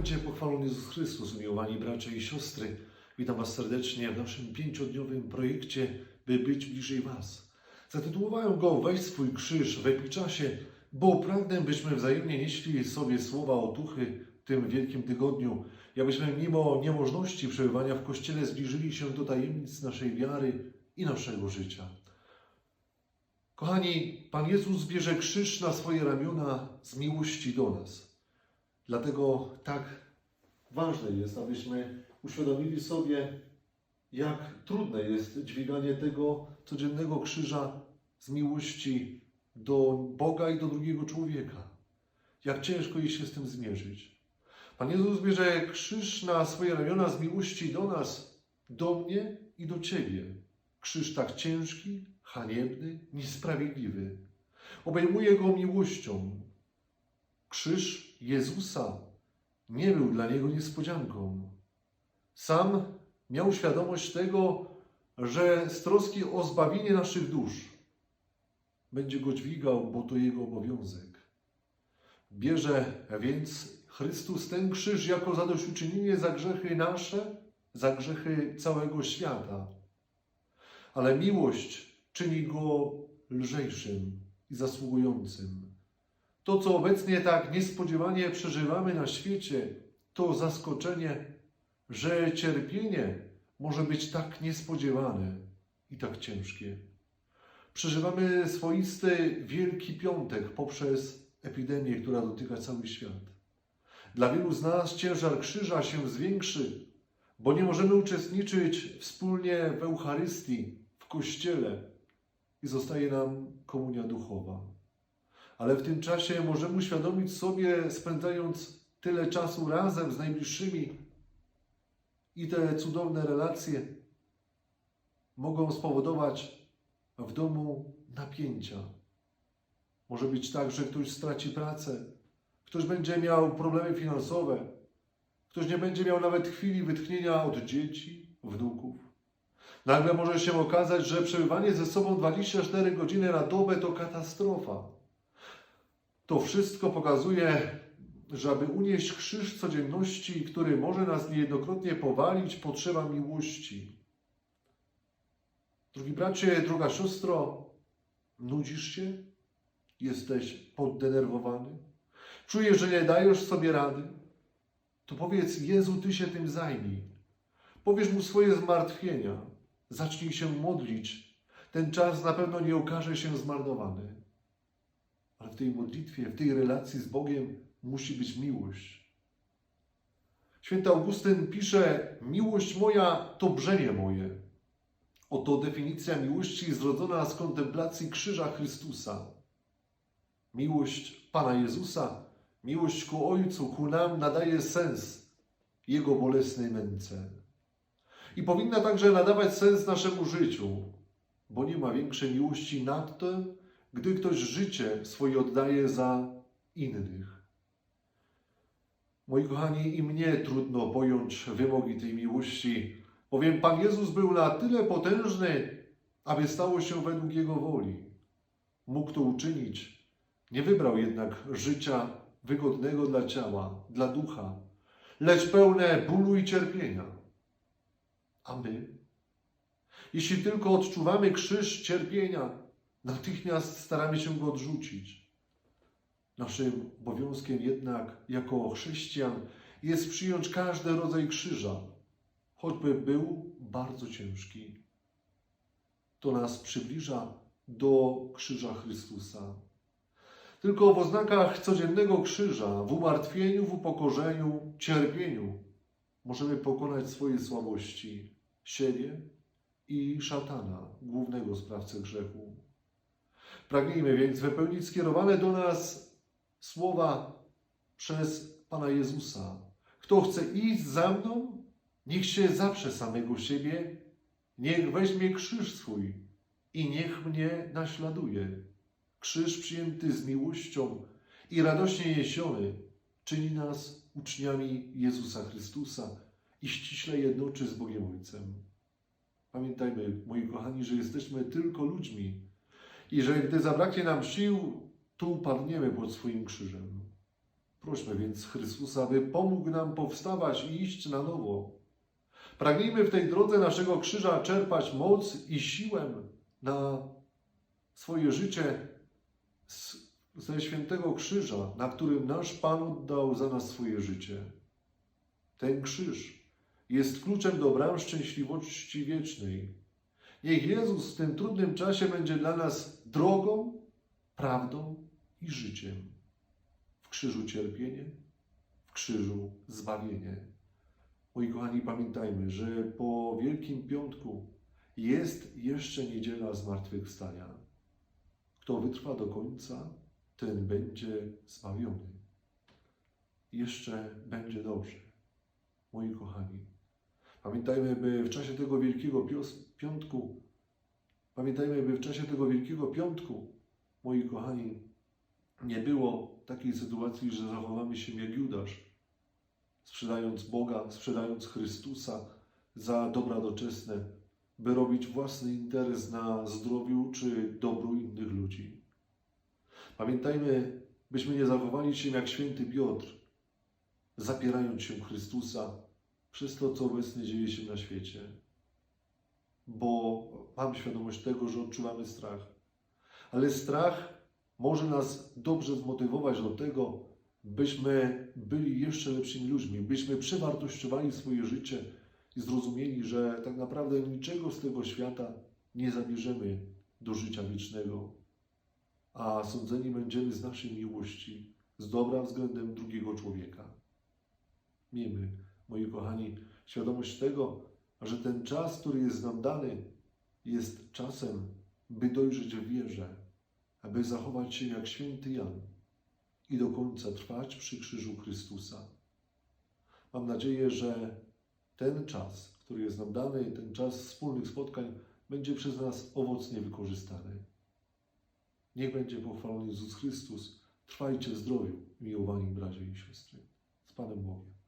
będzie pochwalony Jezus Chrystus, umiłowani bracia i siostry. Witam Was serdecznie w naszym pięciodniowym projekcie, by być bliżej Was. Zatytułowałem go Weź swój krzyż w epiczasie, bo pragnę, byśmy wzajemnie nieśli sobie słowa otuchy w tym wielkim tygodniu, abyśmy mimo niemożności przebywania w Kościele zbliżyli się do tajemnic naszej wiary i naszego życia. Kochani, Pan Jezus bierze krzyż na swoje ramiona z miłości do nas. Dlatego tak ważne jest, abyśmy uświadomili sobie, jak trudne jest dźwiganie tego codziennego krzyża z miłości do Boga i do drugiego człowieka. Jak ciężko jest się z tym zmierzyć. Pan Jezus bierze krzyż na swoje ramiona z miłości do nas, do mnie i do Ciebie. Krzyż tak ciężki, haniebny, niesprawiedliwy. Obejmuje go miłością. Krzyż Jezusa nie był dla niego niespodzianką. Sam miał świadomość tego, że z troski o zbawienie naszych dusz będzie go dźwigał, bo to jego obowiązek. Bierze więc Chrystus ten krzyż jako zadośćuczynienie za grzechy nasze, za grzechy całego świata. Ale miłość czyni go lżejszym i zasługującym. To, co obecnie tak niespodziewanie przeżywamy na świecie, to zaskoczenie, że cierpienie może być tak niespodziewane i tak ciężkie. Przeżywamy swoisty Wielki Piątek poprzez epidemię, która dotyka cały świat. Dla wielu z nas ciężar krzyża się zwiększy, bo nie możemy uczestniczyć wspólnie w Eucharystii, w Kościele i zostaje nam komunia duchowa. Ale w tym czasie możemy uświadomić sobie, spędzając tyle czasu razem z najbliższymi, i te cudowne relacje mogą spowodować w domu napięcia. Może być tak, że ktoś straci pracę, ktoś będzie miał problemy finansowe, ktoś nie będzie miał nawet chwili wytchnienia od dzieci, wnuków. Nagle może się okazać, że przebywanie ze sobą 24 godziny na dobę to katastrofa. To wszystko pokazuje, że aby unieść krzyż codzienności, który może nas niejednokrotnie powalić, potrzeba miłości. Drugi bracie, druga siostro, nudzisz się? Jesteś poddenerwowany? Czujesz, że nie dajesz sobie rady? To powiedz Jezu, Ty się tym zajmij. Powiesz Mu swoje zmartwienia. Zacznij się modlić. Ten czas na pewno nie okaże się zmarnowany. Ale w tej modlitwie, w tej relacji z Bogiem musi być miłość. Święty Augustyn pisze: Miłość moja to brzemię moje. Oto definicja miłości zrodzona z kontemplacji krzyża Chrystusa. Miłość Pana Jezusa, miłość ku Ojcu, ku nam nadaje sens Jego bolesnej męce. I powinna także nadawać sens naszemu życiu, bo nie ma większej miłości nad to, gdy ktoś życie swoje oddaje za innych. Moi kochani, i mnie trudno pojąć wymogi tej miłości, bowiem Pan Jezus był na tyle potężny, aby stało się według Jego woli. Mógł to uczynić, nie wybrał jednak życia wygodnego dla ciała, dla ducha, lecz pełne bólu i cierpienia. A my? Jeśli tylko odczuwamy krzyż cierpienia, natychmiast staramy się go odrzucić. Naszym obowiązkiem jednak, jako chrześcijan, jest przyjąć każdy rodzaj krzyża, choćby był bardzo ciężki. To nas przybliża do krzyża Chrystusa. Tylko w oznakach codziennego krzyża, w umartwieniu, w upokorzeniu, cierpieniu, możemy pokonać swoje słabości, siebie i szatana, głównego sprawcę grzechu. Pragnijmy więc wypełnić skierowane do nas słowa przez Pana Jezusa. Kto chce iść za mną, niech się zaprze samego siebie, niech weźmie krzyż swój i niech mnie naśladuje. Krzyż przyjęty z miłością i radośnie niesiony czyni nas uczniami Jezusa Chrystusa i ściśle jednoczy z Bogiem Ojcem. Pamiętajmy, moi kochani, że jesteśmy tylko ludźmi i że gdy zabraknie nam sił, to upadniemy pod swoim krzyżem. Prośmy więc Chrystusa, by pomógł nam powstawać i iść na nowo. Pragnijmy w tej drodze naszego krzyża czerpać moc i siłę na swoje życie ze świętego krzyża, na którym nasz Pan oddał za nas swoje życie. Ten krzyż jest kluczem do bram szczęśliwości wiecznej. Niech Jezus w tym trudnym czasie będzie dla nas drogą, prawdą i życiem. W krzyżu cierpienie, w krzyżu zbawienie. Moi kochani, pamiętajmy, że po Wielkim Piątku jest jeszcze niedziela zmartwychwstania. Kto wytrwa do końca, ten będzie zbawiony. Jeszcze będzie dobrze. Moi kochani, pamiętajmy, by w czasie tego Wielkiego Piątku, pamiętajmy, by w czasie tego Wielkiego Piątku, moi kochani, nie było takiej sytuacji, że zachowamy się jak Judasz, sprzedając Boga, sprzedając Chrystusa za dobra doczesne, by robić własny interes na zdrowiu czy dobru innych ludzi. Pamiętajmy, byśmy nie zachowali się jak święty Piotr, zapierając się Chrystusa to, co obecnie dzieje się na świecie. Bo mam świadomość tego, że odczuwamy strach. Ale strach może nas dobrze zmotywować do tego, byśmy byli jeszcze lepszymi ludźmi, byśmy przewartościowali swoje życie i zrozumieli, że tak naprawdę niczego z tego świata nie zabierzemy do życia wiecznego, a sądzeni będziemy z naszej miłości, z dobra względem drugiego człowieka. Miejmy, moi kochani, świadomość tego, że ten czas, który jest nam dany, jest czasem, by dojrzeć w wierze, aby zachować się jak święty Jan i do końca trwać przy krzyżu Chrystusa. Mam nadzieję, że ten czas, który jest nam dany, ten czas wspólnych spotkań, będzie przez nas owocnie wykorzystany. Niech będzie pochwalony Jezus Chrystus. Trwajcie w zdrowiu, miłowani bracia i siostry. Z Panem Bogiem.